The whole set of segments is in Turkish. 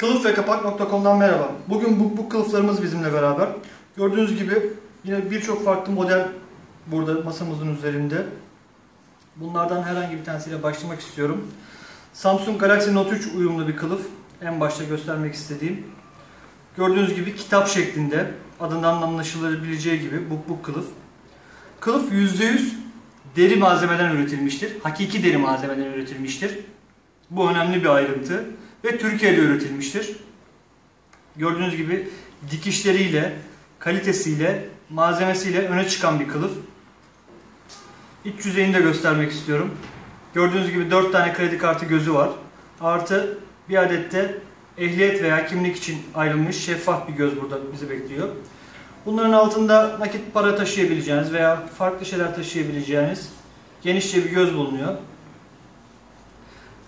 Kılıf ve kapak.com'dan merhaba. Bugün bu, bu kılıflarımız bizimle beraber. Gördüğünüz gibi yine birçok farklı model burada masamızın üzerinde. Bunlardan herhangi bir tanesiyle başlamak istiyorum. Samsung Galaxy Note 3 uyumlu bir kılıf. En başta göstermek istediğim. Gördüğünüz gibi kitap şeklinde adından anlaşılabileceği gibi bu, bu kılıf. Kılıf %100 deri malzemeden üretilmiştir. Hakiki deri malzemeden üretilmiştir. Bu önemli bir ayrıntı ve Türkiye'de üretilmiştir. Gördüğünüz gibi dikişleriyle, kalitesiyle, malzemesiyle öne çıkan bir kılıf. İç yüzeyini de göstermek istiyorum. Gördüğünüz gibi 4 tane kredi kartı gözü var. Artı bir adet de ehliyet veya kimlik için ayrılmış şeffaf bir göz burada bizi bekliyor. Bunların altında nakit para taşıyabileceğiniz veya farklı şeyler taşıyabileceğiniz genişçe bir göz bulunuyor.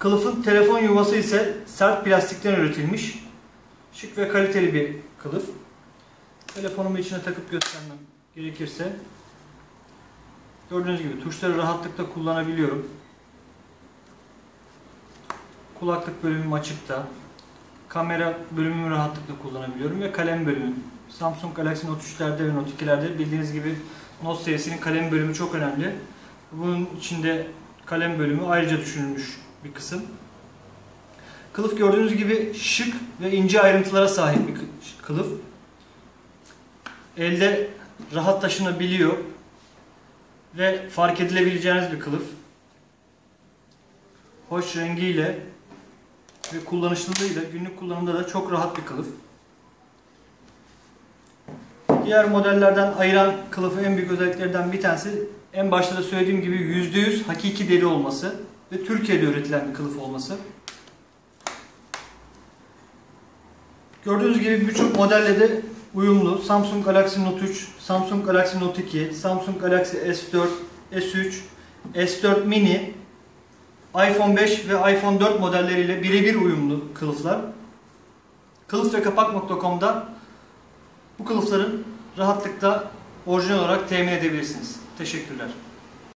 Kılıfın telefon yuvası ise sert plastikten üretilmiş. Şık ve kaliteli bir kılıf. Telefonumu içine takıp göstermem gerekirse gördüğünüz gibi tuşları rahatlıkla kullanabiliyorum. Kulaklık bölümüm açıkta. Kamera bölümümü rahatlıkla kullanabiliyorum ve kalem bölümüm. Samsung Galaxy Note 3'lerde ve Note 2'lerde bildiğiniz gibi Note serisinin kalem bölümü çok önemli. Bunun içinde kalem bölümü ayrıca düşünülmüş bir kısım. Kılıf gördüğünüz gibi şık ve ince ayrıntılara sahip bir kılıf. Elde rahat taşınabiliyor ve fark edilebileceğiniz bir kılıf. Hoş rengiyle ve kullanışlılığıyla günlük kullanımda da çok rahat bir kılıf. Diğer modellerden ayıran kılıfı en büyük özelliklerinden bir tanesi en başta da söylediğim gibi %100 hakiki deri olması ve Türkiye'de üretilen bir kılıf olması. Gördüğünüz gibi birçok modelle de uyumlu. Samsung Galaxy Note 3, Samsung Galaxy Note 2, Samsung Galaxy S4, S3, S4 mini, iPhone 5 ve iPhone 4 modelleriyle birebir uyumlu kılıflar. Kılıf ve kapak.com'da bu kılıfların rahatlıkla orijinal olarak temin edebilirsiniz. Teşekkürler.